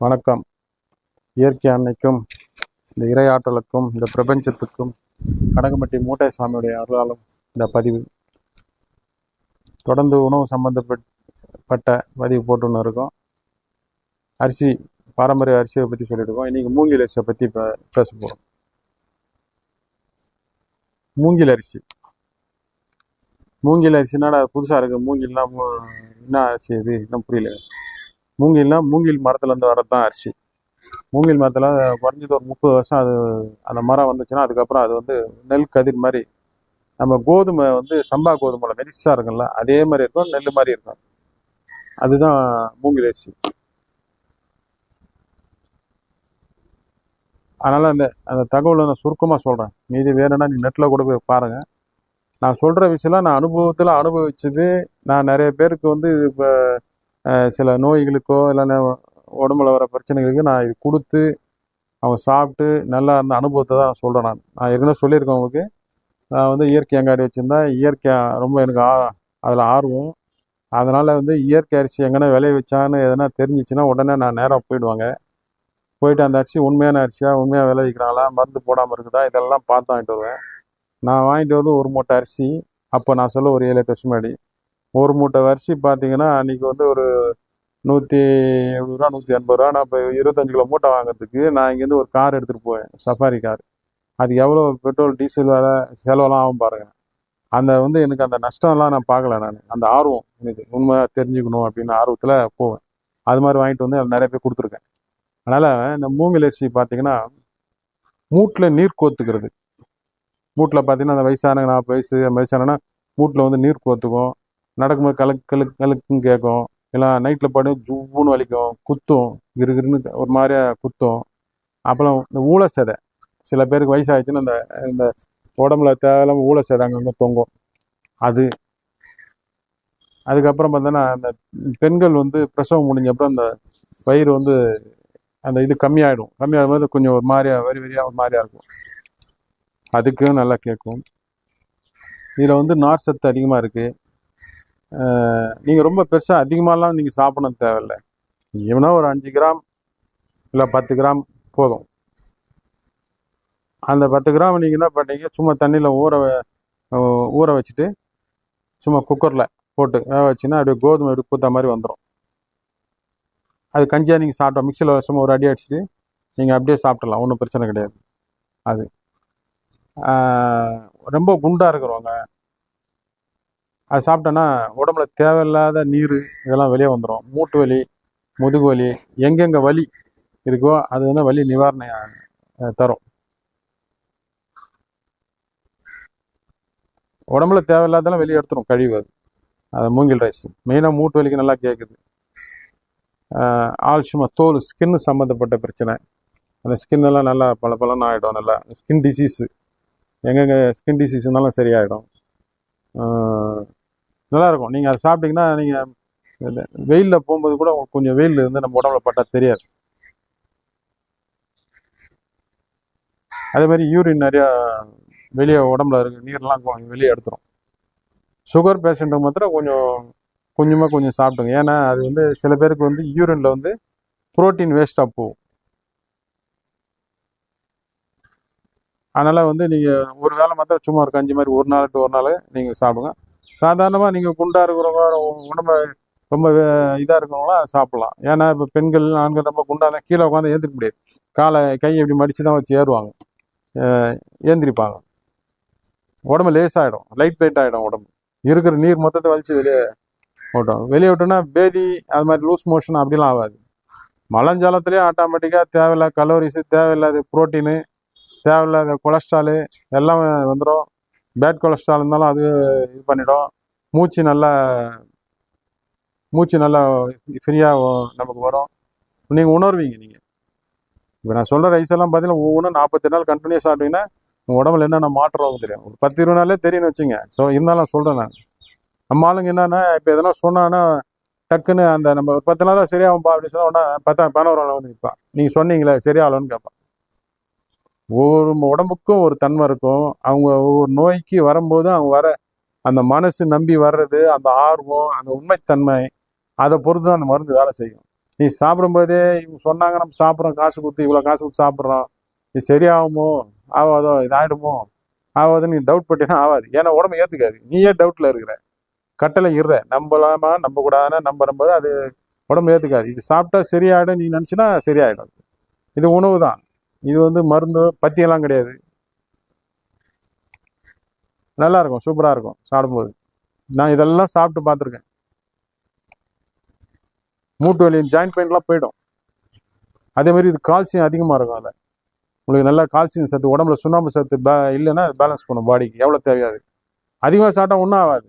வணக்கம். இயற்கை அன்னைக்கும் இந்த இறையாற்றலுக்கும் இந்த பிரபஞ்சத்துக்கும் கனகம்பட்டி மூட்டை சாமியுடைய அருளாலும் இந்த பதிவு. தொடர்ந்து உணவு சம்பந்தப்பட்ட பதிவு போட்டுன்னு இருக்கோம். அரிசி பாரம்பரிய அரிசியை பற்றி சொல்லியிருக்கோம். இன்றைக்கி மூங்கில் அரிசியை பற்றி இப்போ பேச போகிறோம் மூங்கில் அரிசி. மூங்கில் அரிசினால புதுசாக இருக்குது மூங்கில்னா என்ன அரிசி இது? இன்னும் புரியல. மூங்கில்னா மூங்கில் மரத்துலேருந்து வரது தான் அரிசி. மூங்கில் மரத்தில் குறைஞ்சது ஒரு முப்பது வருஷம் அது அந்த மரம் வந்துச்சுன்னா அதுக்கப்புறம் அது வந்து நெல் கதிர் மாதிரி நம்ம கோதுமை வந்து சம்பா கோதுமையில் மெரிசாக இருக்கும்ல அதே மாதிரி இருக்கும் நெல் மாதிரி இருக்கும். அதுதான் மூங்கில் அரிசி. அதனால் அந்த அந்த தகவலை நான் சுருக்கமாக சொல்கிறேன் மீதி வேணும்னா நீ நெட்டில் கூட போய் பாருங்கள் நான் சொல்கிற விஷயம்லாம் நான் அனுபவத்தில் அனுபவிச்சது நான் நிறைய பேருக்கு வந்து இப்போ சில நோய்களுக்கோ இல்லைன்னா உடம்புல வர பிரச்சனைகளுக்கு நான் இது கொடுத்து அவங்க சாப்பிட்டு நல்லா இருந்த அனுபவத்தை தான் நான் சொல்கிறேன் நான். நான் ஏற்கனவே சொல்லியிருக்கேன் உங்களுக்கு. நான் வந்து இயற்கை அங்காடி வச்சுருந்தேன் இயற்கை ரொம்ப எனக்கு ஆ அதில் ஆர்வம். அதனால் வந்து இயற்கை அரிசி எங்கன்னா விளைய வச்சான்னு எதனா தெரிஞ்சிச்சுன்னா உடனே நான் நேராக போயிடுவாங்க. போயிட்டு அந்த அரிசி உண்மையான அரிசியாக உண்மையாக விளைவிக்கிறாங்களா மருந்து போடாமல் இருக்குதா இதெல்லாம் பார்த்து வாங்கிட்டு வருவேன். நான் வாங்கிட்டு வந்து ஒரு மூட்டை அரிசி அப்போ நான் சொல்ல ஒரு ஏழு எட்டு வருஷம் முன்னாடி ஒரு மூட்டை வரிசி பார்த்தீங்கன்னா அன்றைக்கி வந்து ஒரு நூற்றி எழுபது ரூபா நூற்றி எண்பது ரூபா நான் இப்போ இருபத்தஞ்சு கிலோ மூட்டை வாங்குறதுக்கு நான் இங்கேருந்து ஒரு கார் எடுத்துகிட்டு போவேன் சஃபாரி கார். அது எவ்வளோ பெட்ரோல் டீசல் வேலை செலவெல்லாம் ஆகும் பாருங்கள் அந்த வந்து எனக்கு அந்த நஷ்டம்லாம் நான் பார்க்கல நான். அந்த ஆர்வம் எனக்கு உண்மையாக தெரிஞ்சுக்கணும் அப்படின்னு ஆர்வத்தில் போவேன். அது மாதிரி வாங்கிட்டு வந்து நிறைய பேர் கொடுத்துருக்கேன். அதனால் இந்த மூங்கில் அரிசி பார்த்தீங்கன்னா மூட்டில் நீர் கோத்துக்கிறது. மூட்டில் பார்த்தீங்கன்னா அந்த வயசானவங்க நாற்பது வயசு வயசானன்னா மூட்டில் வந்து நீர் கோத்துக்கும். நடக்கும்போது கலக்கு கலக்கு கலக்குன்னு கேட்கும் இல்லை நைட்டில் படு ஜூன்னு வலிக்கும். குத்தும். கிருகிருன்னு ஒரு மாதிரியாக குத்தும். அப்புறம் இந்த ஊழ சதை. சில பேருக்கு வயசாகிடுச்சுன்னா அந்த இந்த உடம்புல தேவையில்லாம ஊழ சதை அங்கங்கே தொங்கும். அது. அதுக்கப்புறம் பார்த்தோன்னா அந்த பெண்கள் வந்து பிரசவம் முடிஞ்ச அப்புறம் அந்த வயிறு வந்து அந்த இது கம்மியாயிடும். கம்மியாகும் போது கொஞ்சம் ஒரு மாதிரியா வரி வரியாக ஒரு மாதிரியாக இருக்கும். அதுக்கும் நல்லா கேட்கும் இதில் வந்து நார் சத்து அதிகமாக இருக்குது நீங்கள் ரொம்ப பெருசாக அதிகமாகலாம் நீங்கள் சாப்பிட தேவையில்ல. எவனா ஒரு அஞ்சு கிராம் இல்லை பத்து கிராம் போதும். அந்த பத்து கிராம் நீங்கள் என்ன பண்ணீங்க சும்மா தண்ணியில் ஊற ஊற வச்சுட்டு சும்மா குக்கரில் போட்டு வேக வச்சுன்னா அப்படியே கோதுமை அப்படி பூத்த மாதிரி வந்துடும் அது கஞ்சியாக நீங்கள் சாப்பிட்டோம் மிக்சியில் சும்மா ஒரு அடி அடிச்சுட்டு நீங்கள் அப்படியே சாப்பிடலாம் ஒன்றும் பிரச்சனை கிடையாது. அது. ரொம்ப குண்டாக இருக்கிறவங்க அது சாப்பிட்டோன்னா உடம்புல தேவையில்லாத நீர் இதெல்லாம் வெளியே வந்துடும் மூட்டு வலி முதுகு வலி எங்கெங்கே வலி இருக்கோ அது வந்து வலி நிவாரணம் தரும். உடம்புல தேவையில்லாதெல்லாம் வெளியே எடுத்துரும் கழிவு அது. அது மூங்கில் ரைஸ் மெயினாக மூட்டு வலிக்கு நல்லா கேட்குது ஆல்சுமா தோல் ஸ்கின் சம்மந்தப்பட்ட பிரச்சனை. அந்த ஸ்கின் எல்லாம் நல்லா பல பலன்னு ஆகிடும் நல்லா ஸ்கின் டிசீஸு எங்கெங்கே ஸ்கின் டிசீஸ் இருந்தாலும் சரியாயிடும். நல்லாயிருக்கும். நீங்கள் அதை சாப்பிட்டீங்கன்னா நீங்கள் வெயிலில் போகும்போது கூட உங்களுக்கு கொஞ்சம் வெயில் இருந்து நம்ம உடம்புல பட்டால் தெரியாது. அதே மாதிரி யூரின் நிறையா வெளியே உடம்புல இருக்க நீர்லாம் வெளியே எடுத்துரும். சுகர் பேஷண்ட்டுக்கு மாத்திரம் கொஞ்சம் கொஞ்சமாக கொஞ்சம் சாப்பிடுங்க. ஏன்னா அது வந்து சில பேருக்கு வந்து யூரினில் வந்து புரோட்டீன் வேஸ்ட்டாக போகும். அதனால் வந்து நீங்கள் ஒரு வேளை மாத்திரம் சும்மா ஒரு கஞ்சி மாதிரி ஒரு நாள் டு ஒரு நாள் நீங்கள் சாப்பிடுங்க. சாதாரணமாக நீங்கள் குண்டாக இருக்கிறவங்க உடம்பு ரொம்ப இதாக இருக்கிறவங்களாம் சாப்பிட்லாம். ஏன்னா இப்போ பெண்கள் ஆண்கள் ரொம்ப குண்டாக தான் கீழே உட்காந்து ஏந்திரிக்க முடியாது. காலை கையை இப்படி மடித்து தான் வச்சு ஏறுவாங்க. ஏந்திரிப்பாங்க. உடம்பு லேசாகிடும் லைட் வெயிட் ஆகிடும் உடம்பு. இருக்கிற நீர் மொத்தத்தை வலிச்சு வெளியே ஓட்டும். வெளியே விட்டோம்னா பேதி அது மாதிரி லூஸ் மோஷன் அப்படிலாம் ஆகாது. மலஞ்சாலத்துலேயே ஆட்டோமேட்டிக்காக தேவையில்லாத கலோரிஸு தேவையில்லாத புரோட்டீனு தேவையில்லாத கொலஸ்ட்ராலு எல்லாம் வந்துடும் பேட் கொலஸ்ட்ரால் இருந்தாலும் அது இது பண்ணிடும். மூச்சு நல்லா மூச்சு நல்லா ஃப்ரீயாக நமக்கு வரும். நீங்கள் உணர்வீங்க நீங்கள் இப்போ நான் சொல்கிற ரைஸ் எல்லாம் பார்த்தீங்கன்னா ஒவ்வொன்றும் நாற்பத்தி நாள் கண்டினியூஸ் சாப்பிட்டீங்கன்னா உங்கள் உடம்புல என்னென்ன மாற்றம் தெரியும். ஒரு பத்து இருபது நாளே தெரியும்னு வச்சுங்க ஸோ இருந்தாலும் சொல்கிறேன் நான். நம்ம ஆளுங்க என்னென்னா இப்போ எதனா சொன்னான்னா டக்குன்னு அந்த நம்ம ஒரு பத்து நாளாக சரியாகும்பா அப்படின்னு சொன்னால் உடனே பத்தா பதினோரு நாள் வந்து நிற்பான் நீங்கள் சொன்னீங்களே சரியாகலன்னு கேட்பான். ஒவ்வொரு உடம்புக்கும் ஒரு தன்மை இருக்கும். அவங்க ஒவ்வொரு நோய்க்கு வரும்போது அவங்க வர அந்த மனசு நம்பி வர்றது அந்த ஆர்வம் அந்த உண்மைத்தன்மை அதை பொறுத்து தான் அந்த மருந்து வேலை செய்யும். நீ சாப்பிடும்போதே இவங்க சொன்னாங்க நம்ம சாப்பிட்றோம் காசு கொடுத்து இவ்வளோ காசு கொடுத்து சாப்பிட்றோம். இது சரியாகுமோ? ஆகாதோ? இதாகிடுமோ ஆகாதுன்னு நீ டவுட் பட்டினா ஆகாது. ஏன்னா உடம்பு ஏற்றுக்காது நீயே டவுட்டில் இருக்கிற. கட்டளை இடுற நம்பலாமா? நம்ப கூடாதுன்னா நம்பும்போது அது உடம்பு ஏற்றுக்காது இது சாப்பிட்டா சரியாயிடும். நீ நினச்சினா சரியாயிடும். இது உணவு தான் இது வந்து மருந்து பத்தியெல்லாம் கிடையாது. நல்லா இருக்கும் சூப்பராக இருக்கும் சாப்பிடும்போது. நான் இதெல்லாம் சாப்பிட்டு பார்த்துருக்கேன். மூட்டு வலி ஜாயிண்ட் பெயின்லாம் போயிடும். அதே மாதிரி இது கால்சியம் அதிகமாக இருக்கும் அதில். உங்களுக்கு நல்லா கால்சியம் சத்து உடம்புல சுண்ணாம்பு சத்து பே இல்லைன்னா பேலன்ஸ் பண்ணும் பாடிக்கு எவ்வளோ தேவையாது அதிகமாக சாப்பிட்டா ஒன்றும் ஆகாது.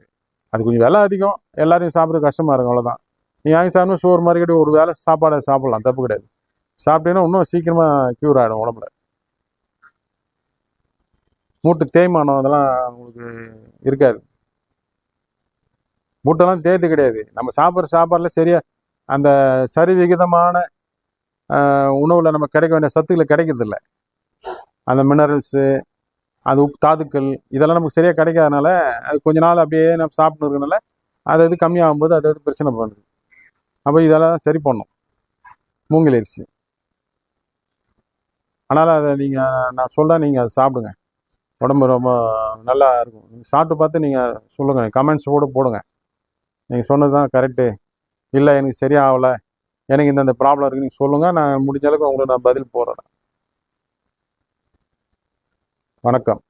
அது கொஞ்சம் விலை அதிகம். எல்லாரையும் சாப்பிட்றது கஷ்டமாக இருக்கும் அவ்வளோதான் நீ வாங்கி சாப்பிடணும் சோறு மாதிரி ஒரு வேளை சாப்பாடை சாப்பிட்லாம் தப்பு கிடையாது. சாப்பிட்டீங்கன்னா இன்னும் சீக்கிரமாக க்யூர் ஆகிடும் உடம்புல. மூட்டு தேய்மானம் அதெல்லாம் உங்களுக்கு இருக்காது. மூட்டெல்லாம் தேய்த்து கிடையாது. நம்ம சாப்பிட்ற சாப்பாடில் சரியா அந்த சரி விகிதமான உணவில் நம்ம கிடைக்க வேண்டிய சத்துக்களை கிடைக்கிறதில்ல. அந்த மினரல்ஸு அது உப்பு தாதுக்கள் இதெல்லாம் நமக்கு சரியாக கிடைக்காதனால அது கொஞ்ச நாள் அப்படியே நம்ம சாப்பிட்டு இருக்கனால அது அது கம்மியாகும்போது அது அது பிரச்சனை பண்ணுது. அப்போ இதெல்லாம் சரி பண்ணும் மூங்கில் அரிசி. அதனால் அதை நீங்கள் நான் சொல்கிறேன் நீங்கள் அதை சாப்பிடுங்க. உடம்பு ரொம்ப நல்லா இருக்கும். நீங்கள் சாப்பிட்டு பார்த்து நீங்கள் சொல்லுங்கள் கமெண்ட்ஸ் கூட போடுங்க. நீங்கள் சொன்னது தான் கரெக்டு இல்லை எனக்கு சரியாகலை. எனக்கு இந்த ப்ராப்ளம் இருக்குது நீங்கள் சொல்லுங்கள் நான் முடிஞ்ச அளவுக்கு உங்களுக்கு நான் பதில் போடுறேன். வணக்கம்.